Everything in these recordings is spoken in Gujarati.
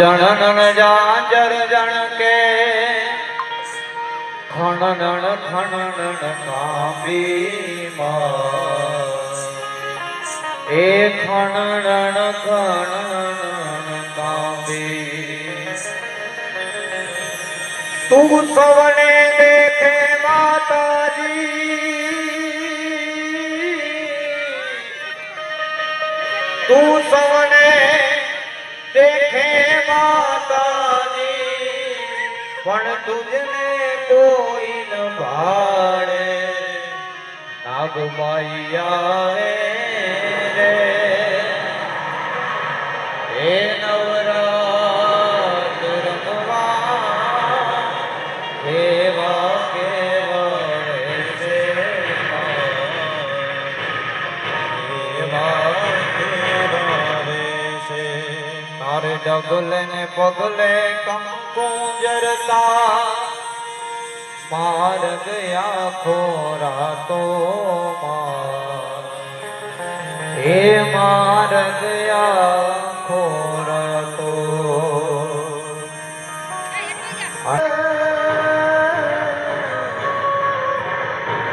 जनन जाजर जन के खनन खनन कापी ए खनन खनन कामी तू सवने देखे माता जी तू सवने તુજને કોઈ ન ભાણે નાગ માયા ડગલે ને પગલે કંકુ જરતા માર ગયા ખોરા તો હે માર ગયા ખોરા તો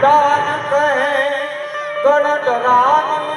દાન કહે ગણ ડરાન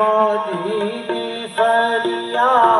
ी सर्या।